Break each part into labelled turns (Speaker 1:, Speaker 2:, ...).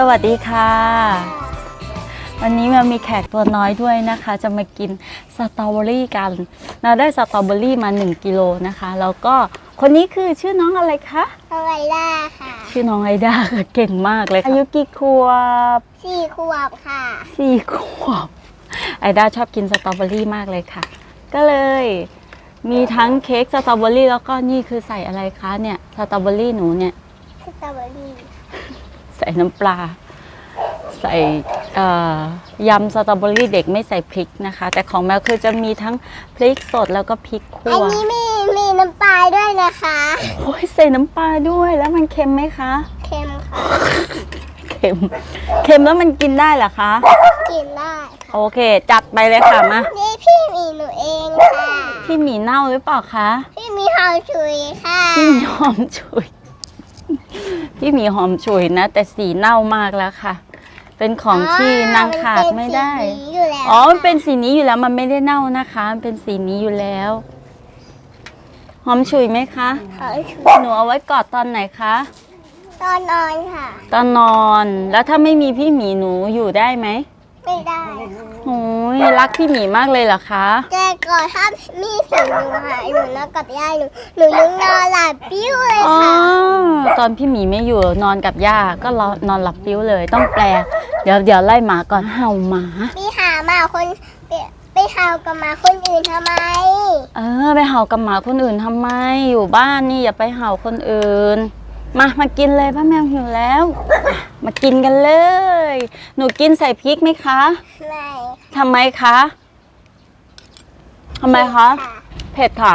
Speaker 1: สวัสดีค่ะ วันนี้เรามีแขกตัวน้อยด้วยนะคะ จะมากินสตรอเบอรี่กันเราได้สตรอเบอรี่มา 1 กิโลนะคะ แล้วก็คนนี้คือชื่อน้องอะไรคะ
Speaker 2: สวัสดีค่ะ
Speaker 1: ชื่อน้องไอดาค่ะเก่งมากเลยค่ะอายุกี่ขวบ
Speaker 2: สี่ขวบค่ะ
Speaker 1: สี่ขวบไอดาชอบกินสตรอเบอรี่มากเลยค่ะ ก็เลยมีทั้งเค้กสตรอเบอรี่แล้วก็นี่คือใส่อะไรคะเนี่ยสตรอเบอรี่หนูเนี่ย
Speaker 2: สตรอเบอรี่
Speaker 1: ใส่น้ำปลา ใส่เอ่อยำสตรอเบอรี่เด็กไม่ใส่พริกนะคะ แต่ของแมวคือจะมีทั้งพริกสดแล้วก็พริกขั่
Speaker 2: อัน
Speaker 1: ว
Speaker 2: นี้มีมีน้ำปลาด้วยนะคะ
Speaker 1: โอ้ยใส่น้ำปลาด้วยแล้วมันเค็มไหมคะ
Speaker 2: เค็มค่ะ
Speaker 1: เค็ม เค็มแล้วมันกินได้เหรอคะ
Speaker 2: กินได้
Speaker 1: โอเค จัดไปเลยค่ะมา
Speaker 2: นี่พี่หมีหนูเองค่ะ
Speaker 1: พี่หมีเน่าหรือเปล่าคะ
Speaker 2: พี่หมีเฮาชุยค่ะ
Speaker 1: พี่หมีหอมฉุย พี่หมีหอมฉุยนะ แต่สีเน่ามากแล้วค่ะ เป็นของที่นางขาดไม่ได้
Speaker 2: นเป็นสีนี้อยู่แล้ว
Speaker 1: อ๋อ มันเป็นสีนี้อยู่แล้วมันไม่ได้เน่านะคะ มันเป็นสีนี้อยู่แล้ว หอมฉุยไหมคะ
Speaker 2: เฮาชุย
Speaker 1: หนูเอาไว้กอดตอนไหนคะ
Speaker 2: ตอนนอนค่ะ
Speaker 1: ตอนนอนแล้วถ้าไม่มีพี่หมีหนูอยู่ได้ไหม
Speaker 2: ไม่ได้
Speaker 1: โอ้ยรักพี่หมีมากเลยเหรอคะ
Speaker 2: แต่ก่อนถ้ามีผีหนูค่ะหนูนอนกับย่าหนูหนูยังนอนหลับปิ้วเลย
Speaker 1: อ๋อ
Speaker 2: ค่ะ
Speaker 1: ตอนพี่หมีไม่อยู่นอนกับย่าก็รอนอนหลับปิ้วเลย ต้องแปล เดี๋ยวเดี๋ยวไล่หมาก่อนเห่าหมา
Speaker 2: มีหาหมาคนไปไปเห่ากับหมาคนอื่นทำไม
Speaker 1: เออ ไปเห่ากับหมาคนอื่นทำไมอยู่บ้านนี่อย่าไปเห่าคนอื่น มามากินเลยป้าแมวหิวแล้ว มากินกันเลย หนูกินใส่พริกไหมคะ
Speaker 2: ไม่
Speaker 1: ทำไมคะทำไมคะ เผ็ดค่ะ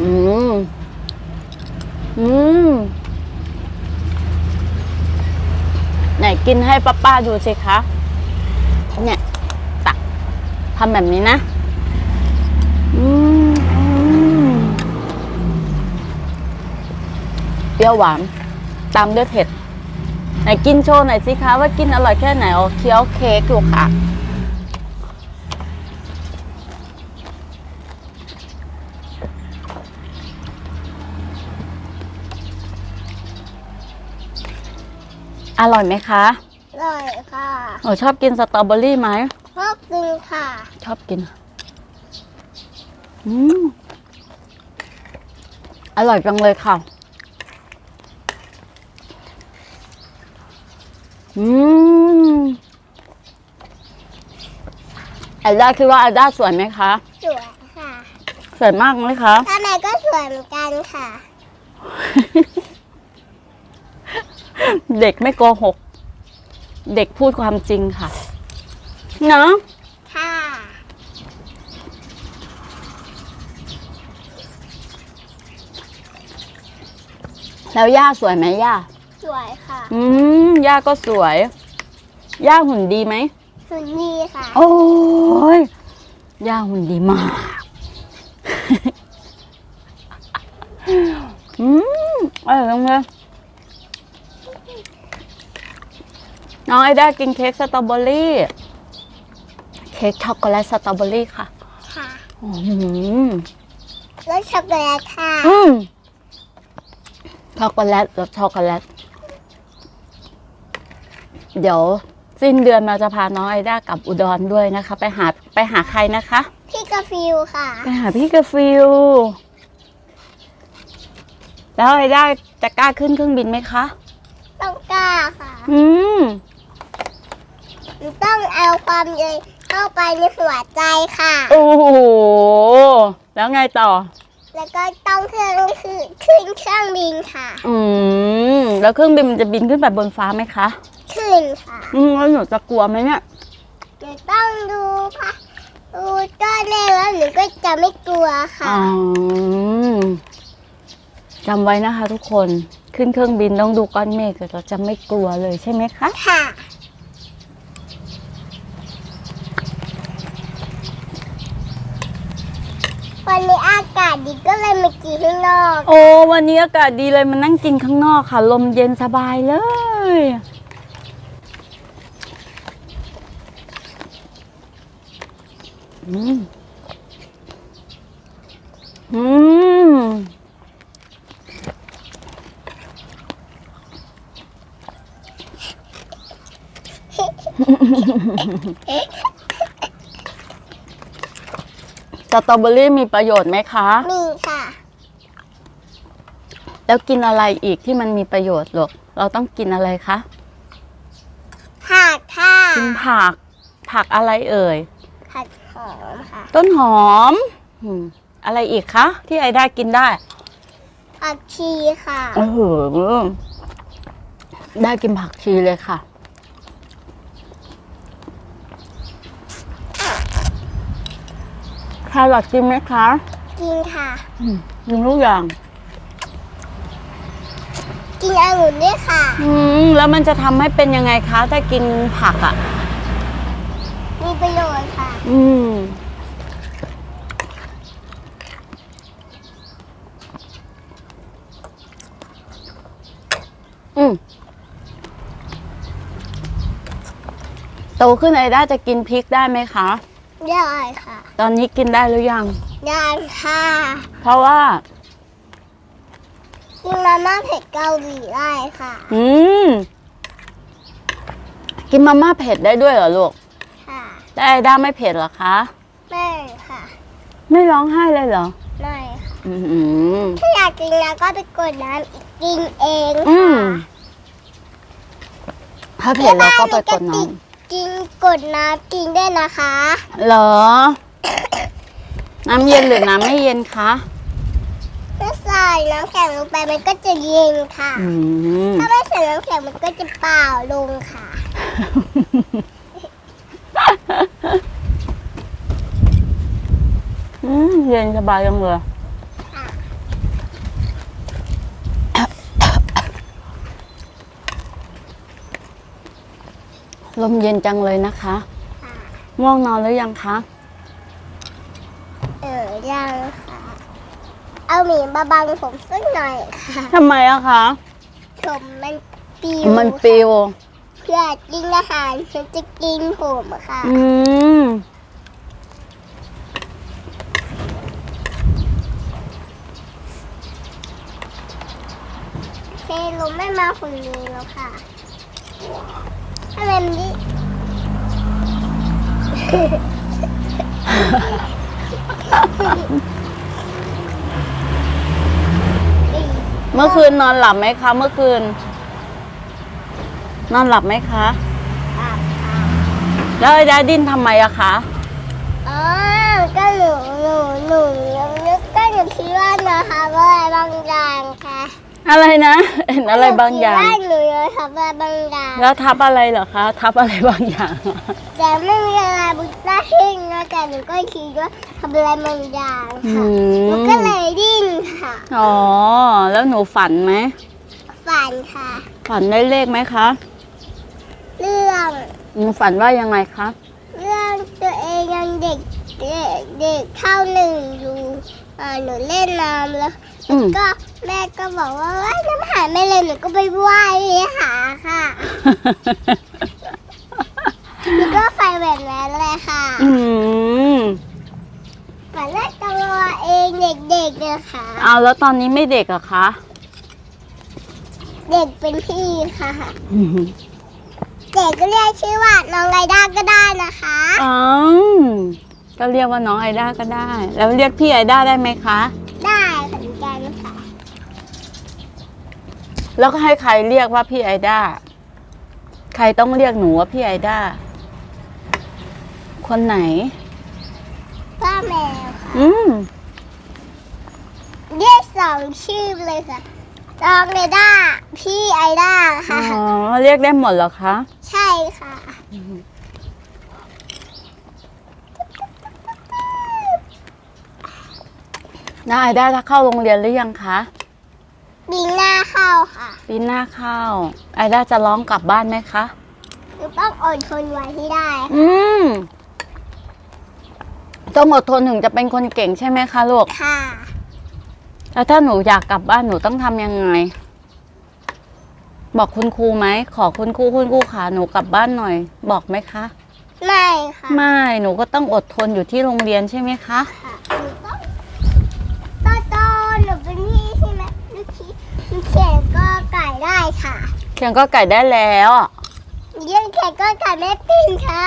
Speaker 1: อืม อืม ไหนกินให้ป้าป้าๆดูสิคะ เนี่ยตักทำแบบนี้นะ อืมอืม เปรี้ยวหวานตามด้วยเผ็ดไหนกินโชว์หน่อยสิคะว่ากินอร่อยแค่ไหนเอาเคี้ยวเค้กอยู่ค่ะ อร่อยไหมคะ
Speaker 2: อร่อยค่ะ
Speaker 1: หนูชอบกินสตรอเบอรี่ไหม
Speaker 2: ชอบกินค่ะ
Speaker 1: ชอบกิน อืม อร่อยจังเลยค่ะ อืมไอด้าคิดว่าไอด้าสวยไหมคะ
Speaker 2: สวยค่ะ
Speaker 1: สวยมากไหมคะ
Speaker 2: ตาแม่ก็สวยเหมือนกันค่ะ
Speaker 1: เด็กไม่โกหก เด็กพูดความจริงค่ะ เนาะ
Speaker 2: ค่ะ
Speaker 1: แล้วย่าสวยไหมย่า
Speaker 2: สวยค่ะ
Speaker 1: อืมย่าก็สวย ย่าหุ่นดีไหม
Speaker 2: สุดดีค่ะ
Speaker 1: โอ้ยย่าหุ่นดีมาก อืมอร่อยจังเลยน้องไอด้ากินเค้กสตรอเบอรี่ เค้กช็อกโกแลตสตรอเบอรี่ค่ะ
Speaker 2: ค่ะ
Speaker 1: อืม
Speaker 2: แล้วช็อกโกแลตค่ะ
Speaker 1: อืมช็อกโกแลตรสช็อกโกแลต เดี๋ยวสิ้นเดือนมาจะพาน้องไอด้ากลับอุดรด้วยนะคะ ไปหาไปหาใครนะคะ
Speaker 2: พี่กาฟิวค่ะ
Speaker 1: ไปหาพี่กาฟิลแล้วไอด้าจะกล้าขึ้นเครื่องบินไหมคะ
Speaker 2: ต้องกล้าค่ะ
Speaker 1: อืม
Speaker 2: หนูต้องเอาความเย็นเข้าไปในหัวใจค่ะ
Speaker 1: โอ้โห แล้วไงต่อ
Speaker 2: แล้วก็ต้องเครื่องคือขึ้นเครื่องบินค่ะ
Speaker 1: อืม แล้วเครื่องบินมันจะบินขึ้นไปบนฟ้าไหมคะ
Speaker 2: ขึ้นค่ะ
Speaker 1: อืมแล้วหนูจะกลัวไหมเนี่ย
Speaker 2: หนูต้องดูค่ะดูก้อนเมฆแล้วหนูก็จะไม่กลัวค่ะ
Speaker 1: อ๋อจำไว้นะคะทุกคน ขึ้นเครื่องบินต้องดูก้อนเมฆแต่เราจะไม่กลัวเลยใช่ไหมคะ
Speaker 2: ค่ะ วันนี้อากาศดีก็เลยมากินข้างนอก
Speaker 1: โอ้ วันนี้อากาศดีเลยมานั่งกินข้างนอกค่ะ ลมเย็นสบายเลย อืม อืม สตรอเบอรี่มีประโยชน์ไหมคะ
Speaker 2: มีค่ะ
Speaker 1: แล้วกินอะไรอีกที่มันมีประโยชน์หรอกเราต้องกินอะไรคะ
Speaker 2: ผักค่ะ
Speaker 1: กินผัก ผักอะไรเอ่ย
Speaker 2: ผักหอมค่ะ
Speaker 1: ต้นหอมอืมอะไรอีกคะ ที่ไอได้กินได้
Speaker 2: ผักชีค่ะ
Speaker 1: โอ้โหได้กินผักชีเลยค่ะ แครอทกินไหมคะ
Speaker 2: กินค่ะ
Speaker 1: อืมกินทุกอย่าง
Speaker 2: กินองุ่นด้วยค่ะ
Speaker 1: อืมแล้วมันจะทำให้เป็นยังไงคะถ้ากินผักอะ่ะ
Speaker 2: มีประโยชน์ค่ะ
Speaker 1: อืม อืม โตขึ้นไอด้าจะกินพริกได้ไหมคะ
Speaker 2: ได้ค่ะ
Speaker 1: ตอนนี้กินได้หรือยัง
Speaker 2: ได้ค่ะ
Speaker 1: เพราะว่า
Speaker 2: กินมาม่าเผ็ดเกาหลีได้ค่ะ
Speaker 1: อืม กินมาม่าเผ็ดได้ด้วยเหรอลูก
Speaker 2: ค่ะ
Speaker 1: แต่ไอด้าไม่เผ็ดเหรอคะ
Speaker 2: ไม่ค่ะ
Speaker 1: ไม่ร้องไห้เลยเหรอ
Speaker 2: ไม่ค่ะ
Speaker 1: อืม
Speaker 2: ถ้าอยากกินแล้วก็ไปกดน้ำกินเอง
Speaker 1: อื
Speaker 2: ค่ะ
Speaker 1: ม ถ้าเผ็ดเราก็ไปกดน้
Speaker 2: กินกดน้ำกินได้นะคะำ
Speaker 1: เหรอ น้ำเย็นหรือน้ำไม่เย็นคะ
Speaker 2: ถ้าใส่น้ำแข็งลงไปมันก็จะเย็นค่ะ
Speaker 1: อืม
Speaker 2: ถ้าไม่ใส่น้ำแข็งมันก็จะเปล่าลงค่ะ
Speaker 1: อืมเย็นสบายจังเลย ลมเย็นจังเลยนะคะ
Speaker 2: ค่ะ
Speaker 1: ง่วงนอนหรือยังคะ
Speaker 2: เออยังค่ะ เอาหมีมาบังผมสักหน่อยค่ะ
Speaker 1: ทำไมอะคะ
Speaker 2: ผมมันปิว
Speaker 1: มันปิว
Speaker 2: เพื่อกินอาหารฉันจะกินผมค่ะ
Speaker 1: อืม
Speaker 2: เคลมไม่มาฝั่งนี้แล้วค่ะ ทำไมมันดิ
Speaker 1: เมื่อคืนนอนหลับไหมคะ เมื่อคืน นอนหลับไหมคะ
Speaker 2: อะค่ะ
Speaker 1: แล้วไอ้ดาดิ้นทำไมอะคะ
Speaker 2: อ๋อก็หนูหนูหนูนึกก็หนูคิดว่านะคะว่าอะไรบางอย่างค่ะ
Speaker 1: อะไรนะ เห็นอะไรบางอย่าง
Speaker 2: หนูคิดว่าหนูเลยทำอะไรบางอย่าง
Speaker 1: แล้วทับอะไรเหรอคะ ทับอะไรบางอย่าง
Speaker 2: แต่ไม่มีอะไรบุญได้ขึ้นนะแต่หนูก็คิดว่าทำอะไรบางอย่าง
Speaker 1: อื
Speaker 2: ค่ะหนู
Speaker 1: ม
Speaker 2: ก็เลยดิ้นค่ะ
Speaker 1: อ๋อ แล้วหนูฝันไหม
Speaker 2: ฝันค่ะ
Speaker 1: ฝันได้เลขไหมคะ
Speaker 2: เรื่อง
Speaker 1: หนูฝันว่ายังไงคะ
Speaker 2: เรื่องตัวเองยังเด็กเด็กเด็กเท่าหนึ่งอยู่อ่าหนูเล่นน้ำแล้ว
Speaker 1: อืม
Speaker 2: ก็แม่ก็บอกว่าว่ายน้ำหาไม่เลยหนูก็ไปว่ายหาค่ะหนูก็ไฟแบบนั้นเลยค่ะ
Speaker 1: อืม
Speaker 2: ฝันได้ตัวเองเด็กๆเลยค่ะ
Speaker 1: เอาแล้วตอนนี้ไม่เด็กเหรอะคะ
Speaker 2: เด็กเป็นพี่ค่ะเด็กก็เรียกชื่อว่าน้องไรด้าก็ได้นะคะ
Speaker 1: อ๋อก็เรียกว่าน้องไอด้าก็ได้ แล้วเรียกพี่ไอด้าได้ไหมคะ
Speaker 2: ได้เหมือนกันค่ะ
Speaker 1: แล้วก็ให้ใครเรียกว่าพี่ไอด้า ใครต้องเรียกหนูว่าพี่ไอด้า คนไหน
Speaker 2: ป้าแมวค่ะ
Speaker 1: อืม
Speaker 2: เรียกสองชื่อเลยค่ะน้องไรด้า พี่ไอด้า
Speaker 1: อ๋
Speaker 2: ค่ะ
Speaker 1: อ เรียกได้หมดเหรอคะ
Speaker 2: ใช่ค่ะ
Speaker 1: น้าไอด้าถ้าเข้าโรงเรียนหรือยังคะ
Speaker 2: ปีหน้าเข้าค่ะ
Speaker 1: ปีหน้าเข้าไอด้าจะร้องกลับบ้านไหมคะ
Speaker 2: หนูต้องอดทนไว้ให้ได้
Speaker 1: อืมต้องอดทนถึงจะเป็นคนเก่งใช่ไหมคะลูก
Speaker 2: ค่ะ
Speaker 1: แล้วถ้าหนูอยากกลับบ้านหนูต้องทำยังไง บอกคุณครูไหมขอคุณครูคุณครูขาหนูกลับบ้านหน่อย บอกไหมคะ
Speaker 2: ไม่ค่ะ
Speaker 1: ไม่หนูก็ต้องอดทนอยู่ที่โรงเรียนใช่ไหมคะ
Speaker 2: ค่ะหนูต้องตอนตอนหนูเป็นพี่ใช่ไหมหนู คิดหนูเขียนก็ไก่ได้ค่ะ
Speaker 1: เขียนก็ไก่ได้แล้วอะ
Speaker 2: ยื่นแขกก็ขาดไม่เป็นค่ะ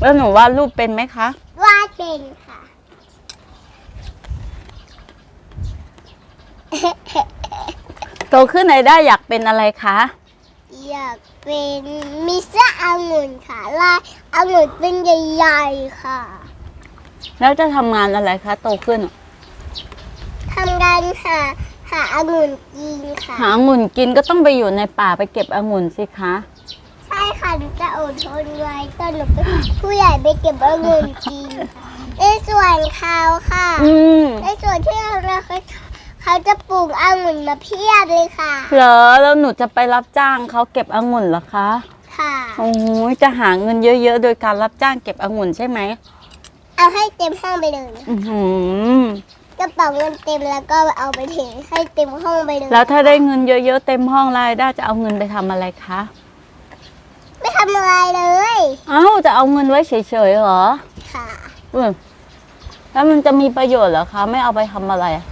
Speaker 1: แล้วหนูวาดรูปเป็นไหมคะ
Speaker 2: วาดเป็นค่ะ
Speaker 1: โตขึ้นไอด้าอยากเป็นอะไรคะ
Speaker 2: อยากเป็นมิสเตอร์องุ่นค่ะลายองุ่นเป็นใหญ่ๆค่ะ
Speaker 1: แล้วจะทำงานอะไรคะโตขึ้น
Speaker 2: ทำงานหา หาองุ่นกินค่ะ
Speaker 1: หาองุ่นกินก็ต้องไปอยู่ในป่าไปเก็บองุ่นสิคะ
Speaker 2: ใช่ค่ะหนูจะอดทนไว้ตอนหนูเป็นผู้ใหญ่ไปเก็บองุ่นกินค่ะในส่วนเขาค่ะ
Speaker 1: อืม
Speaker 2: ในส่วนที่เราเขาเขาจะปลูกองุ่นมาเพียบเลยค่ะ
Speaker 1: เหรอแล้วหนูจะไปรับจ้างเขาเก็บองุ่นเหรอคะ
Speaker 2: ค่ะ
Speaker 1: โอ้ยจะหาเงินเยอะๆ โดยการรับจ้างเก็บองุ่นใช่ไหม
Speaker 2: เอาให้เต็มห้องไปเลย
Speaker 1: อือหือ ก
Speaker 2: ระเป๋าเงินเต็มแล้วก็เอาไปเทให้เต็มห้องไปเลย
Speaker 1: แล้วถ้าได้เงินเยอะๆเต็มห้องรายได้จะเอาเงินไปทำอะไรคะ
Speaker 2: ไม่ทำอะไรเลย
Speaker 1: เอ้าจะเอาเงินไว้เฉยๆเหรอ
Speaker 2: ค่ะ
Speaker 1: อืมแล้วมันจะมีประโยชน์เหรอคะไม่เอาไปทำอะไรอะ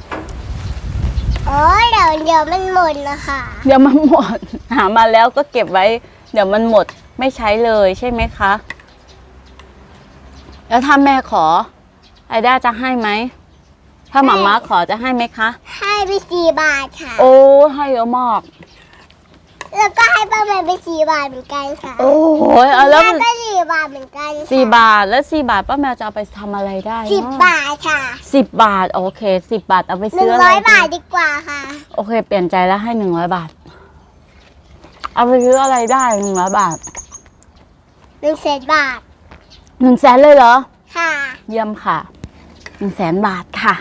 Speaker 2: อ๋อเดี๋ยวเดี๋ยวมันหมดนะคะ
Speaker 1: เดี๋ยวมันหมด หามาแล้วก็เก็บไว้ เดี๋ยวมันหมดไม่ใช้เลยใช่ไหมคะ แล้วถ้าแม่ขอไอด้าจะให้ไหม ถ้าหมาม้าขอจะให้ไหมคะ
Speaker 2: ให้ไปสี่บาทค่ะ
Speaker 1: โอ้ให้เยอะมาก
Speaker 2: แล้วก็ให้ป้าแมนไปสี่บาทเหมือนกันค่ะ
Speaker 1: โอ้ยเอาแล้ว
Speaker 2: ม่ก็สี่บาทเหมือนกันค่ะ
Speaker 1: สี่บาทแล้วสี่บาทป้าแมวจะเอาไปทำอะไรได้
Speaker 2: สิบบาทค่ะ
Speaker 1: สิบบาท โอเคสิบบาทเอาไป
Speaker 2: หนึ่
Speaker 1: ซื้
Speaker 2: ง
Speaker 1: ออะไร
Speaker 2: ร้อยบาท
Speaker 1: ดี
Speaker 2: ดีกว่าค่ะ
Speaker 1: โอเค เปลี่ยนใจแล้วให้หนึ่งร้อยบาท เอาไปซื้ออะไรได้หนึ่งร้อยบาท
Speaker 2: หนึ่งแสนบาท
Speaker 1: หนึ่งแสนเลยเหรอ
Speaker 2: ค่ะ
Speaker 1: เยี่ยมค่ะหนึ่งแสนบาทค่ะ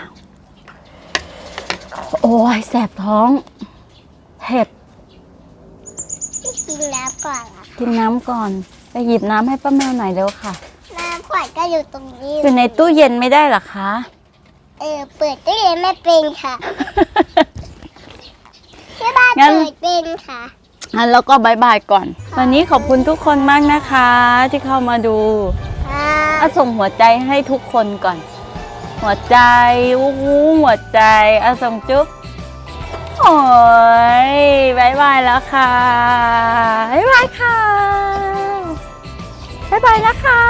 Speaker 1: โอ้ยแสบท้องเผ็ด
Speaker 2: กินน้ำก่อนละ
Speaker 1: กินน้ำก่อน ไปหยิบน้ำให้ป้าแมวหน่อยเร็วค่ะ
Speaker 2: น้ำขวดก็อยู่ตรงนี้
Speaker 1: อยู่ในตู้เย็นไม่ได้เหรอคะ
Speaker 2: เออ เปิดตู้เย็นไม่เป็นค่ะที่บ้าน
Speaker 1: งั้น
Speaker 2: เปิดเป็นค่ะ
Speaker 1: งั้นแล้วก็บายบายก่อน วันนี้ขอบคุณทุกคนมากนะคะ ที่เข้ามาดู
Speaker 2: ค่ะ
Speaker 1: อาส่งหัวใจให้ทุกคนก่อน หัวใจวู้หัวใจอาส่งจุ๊บโอ้ยบายบายแล้วค่ะบายบายค่ะบายบายนะคะ